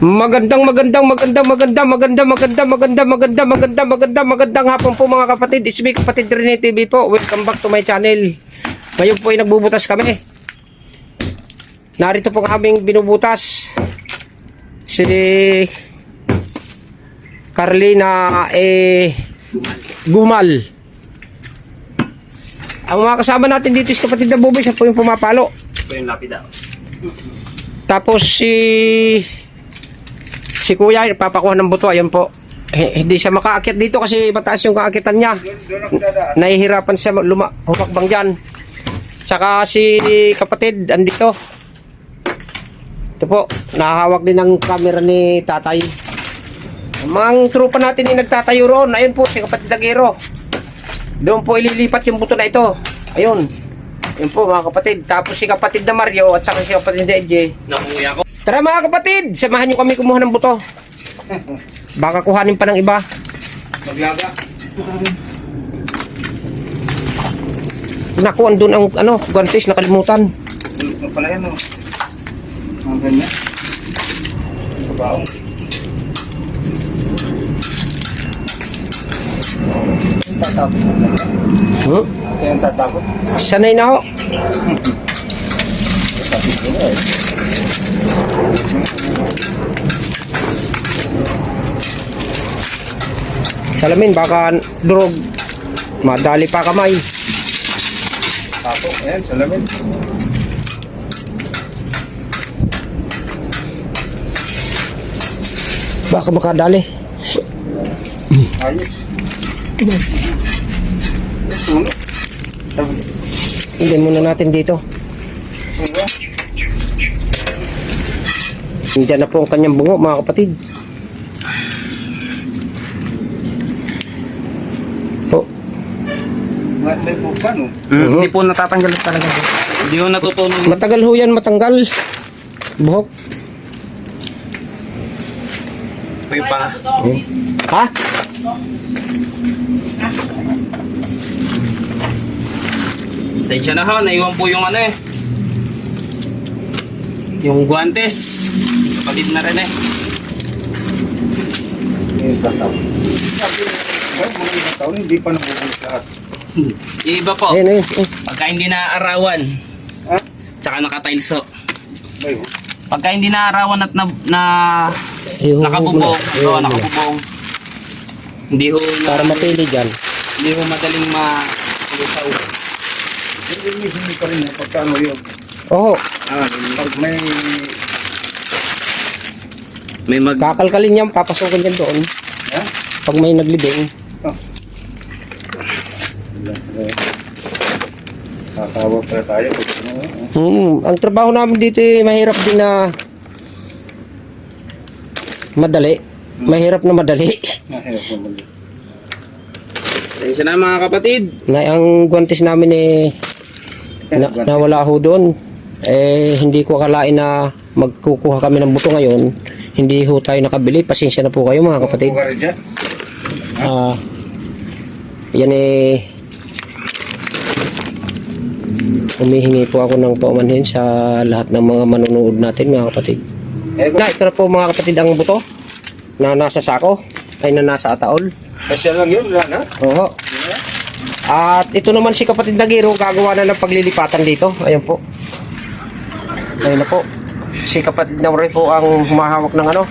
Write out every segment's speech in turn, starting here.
Magandang magandang magandang magandang magandang magandang magandang magandang magandang magandang magandang hapon po mga kapatid. It's me kapatid Rene TV po. Welcome back to my channel. Ngayon po ay nagbubutas kami. Narito po kaming binubutas. Si Carlina eh Gumal. Ang mga kasama natin dito is kapatid na buboy, siya po yung pumapalo. Ito yung lapida. Tapos si si Kuya papakuha ng buto, ayun po. Hindi siya makaakyat dito kasi mataas yung kaakitan niya. Nahihirapan siya luma humakbang diyan. Saka si kapatid andito. Ito po, nakahawak din ng camera ni tatay. Mga tropa natin ay nagtatayo roon. Ayun po, si kapatid Dagero. Doon po ililipat yung buto na ito. Ayun. Ayun po mga kapatid. Tapos si kapatid na Mario at saka si kapatid na EJ. Nakuya ko. Tara mga kapatid, samahan nyo kami kumuha ng buto. Baka kuhanin pa ng iba. Maglaga. Naku, andun ang ano, guantes, nakalimutan. Bulok na pala yan, oh. Ang ganyan. Kabaong. Tatakot mo na. Hmm? Kaya ang tatakot. Sanay na ako. Salamin, baka durog. Madali pa kamay. Takot. Ayan, salamin. Baka makadali. Ayos. Sunog. Sabi. Hindi muna natin dito. Diyan na po ang kanyang bungo, mga kapatid. Po. May may bukan, oh. Mhm. Hindi po natatanggal talaga. Hindi ko natutunan. Matagal ho yan matanggal. Buhok. May pa. Hmm. Ha? Sensya na ha, naiwan po yung ano eh. Yung guantes. Kapatid na rin eh. Yung ay, mga taon, hindi pa nabubulit lahat. Yung iba po, Ayun, ayun. ayun. pagka hindi naaarawan, Ha? tsaka nakatilso. Ayun. Pagka hindi naaarawan at na, na Ayun, nakabubong, ayun, oo, ayun. nakabubong, hindi ho na, Para mapili dyan. hindi ho madaling ma hindi, hindi pa rin, pagka ano yun. Oo, Ah, pag may May mag... kakalkalin yan, papasukin yan doon. Ha? Pag may naglibing. Kakawag pala tayo. Pag ano, ah. Hmm, ang trabaho namin dito eh, mahirap din na madali. Mahirap na madali. Mahirap naman. Sensya na mga kapatid. Na ang guantes namin eh na, nawala ho doon. Eh hindi ko akalain na magkukuha kami ng buto ngayon. Hindi ho tayo nakabili. Pasensya na po kayo mga kapatid. Ah, yan eh humihingi po ako ng paumanhin sa lahat ng mga manonood natin mga kapatid. Na, ito na po mga kapatid ang buto na nasa sako ay na nasa ataol. kasya lang yun, wala na. Oo. At ito naman si kapatid Nagiro gagawa na ng paglilipatan dito. Ayan po. Ayun na po. Si kapatid Naure po ang humahawak ng ano,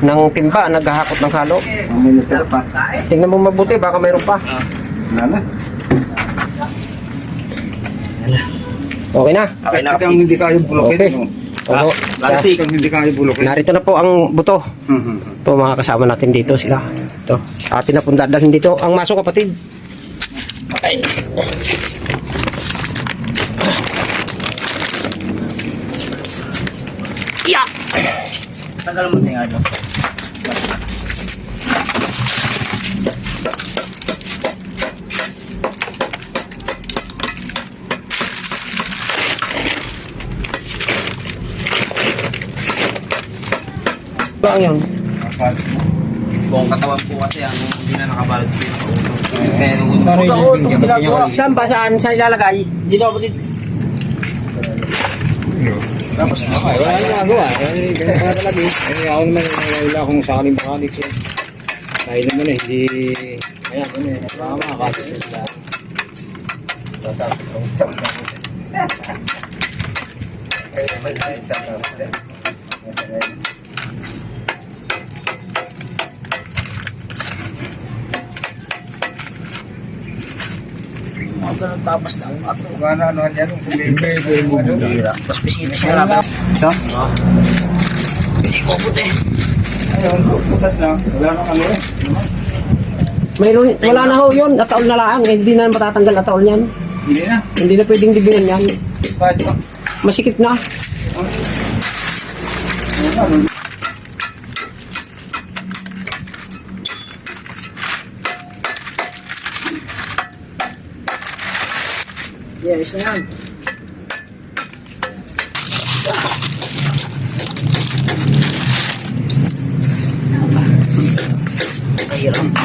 ng timba, naghahakot ng halo. Ang minister pa. Tingnan mo mabuti, baka mayroon pa. Wala na. Okay na. Okay na. Ang hindi kaya bulokin. Okay. no? Oo. plastic. Ang hindi kaya bulokin. Narito na po ang buto. Mhm. Ito mga kasama natin dito sila. Ito. Atin na pong dadalhin dito. Ang masok kapatid. Ay. Ya! Tagal mo tingnan ano. Ba ang yan? Buong katawan po kasi ang hindi na nakabalot sa ulo. Saan ba? Saan? Saan ilalagay? Dito ako ano? dito. Tapos, ah, wala nang magawa. Eh, Ganyan pala talaga eh. Ay, ano, ako naman, wala akong sa aking mechanics eh. Dahil naman eh, hindi... Kaya, ano eh, nakakama, kakasisip lahat. Tatapos, tatapos. Kaya naman, tatapos. Eh. Tapos na ang ato. Kung ano, ano, yan, kung hindi, Tapos bisita siya lang. Ito? Hindi ko puti. Ayun, putas na. Wala nang ano eh. Mayroon, wala na ho yun. Ataol na lang. Eh, Hindi na matatanggal ataol yan. Hindi na. Hindi na pwedeng libingan yan. Pa. Masikip na. Ano, ano, Yes, yan.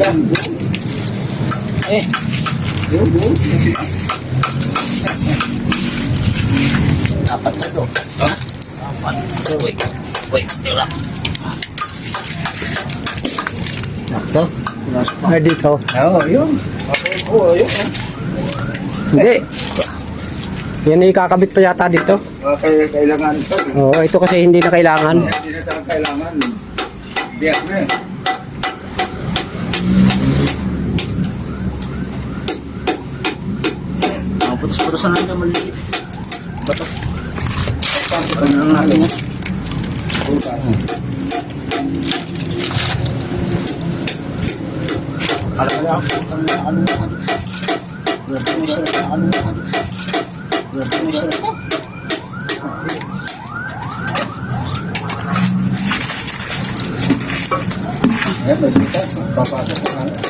Eh, dapat na to. Dapat. Wait, wait, tira. Sakto. Ay, dito. Oo, yun. Oo, yun. Hindi. Yan ay kakabit pa yata dito. Ah, kaya kailangan ito. Oo, ito kasi hindi na kailangan. Hindi na kailangan. Biyak na eh. Ang putos-putosan lang na maliit. Bato. Ano lang natin? Bukas. Kala ko lang, ano na. Swerte mo siya, ano na. Swerte mo siya. Ayan, may bitas. Papasok ko na.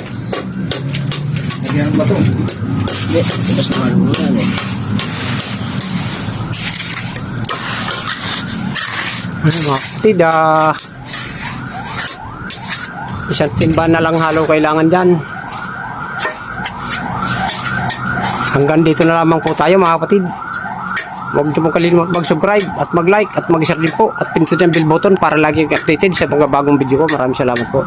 Nagyan ba ito? Hindi, putos naman mo yan eh. Ano ah, isang timba na lang halo kailangan dyan. Hanggang dito na lamang po tayo mga kapatid. Huwag niyo pong kalimutan mag-subscribe at mag-like at mag-share din po at pindutin ang bell button para lagi updated sa mga bagong video ko. Maraming salamat po.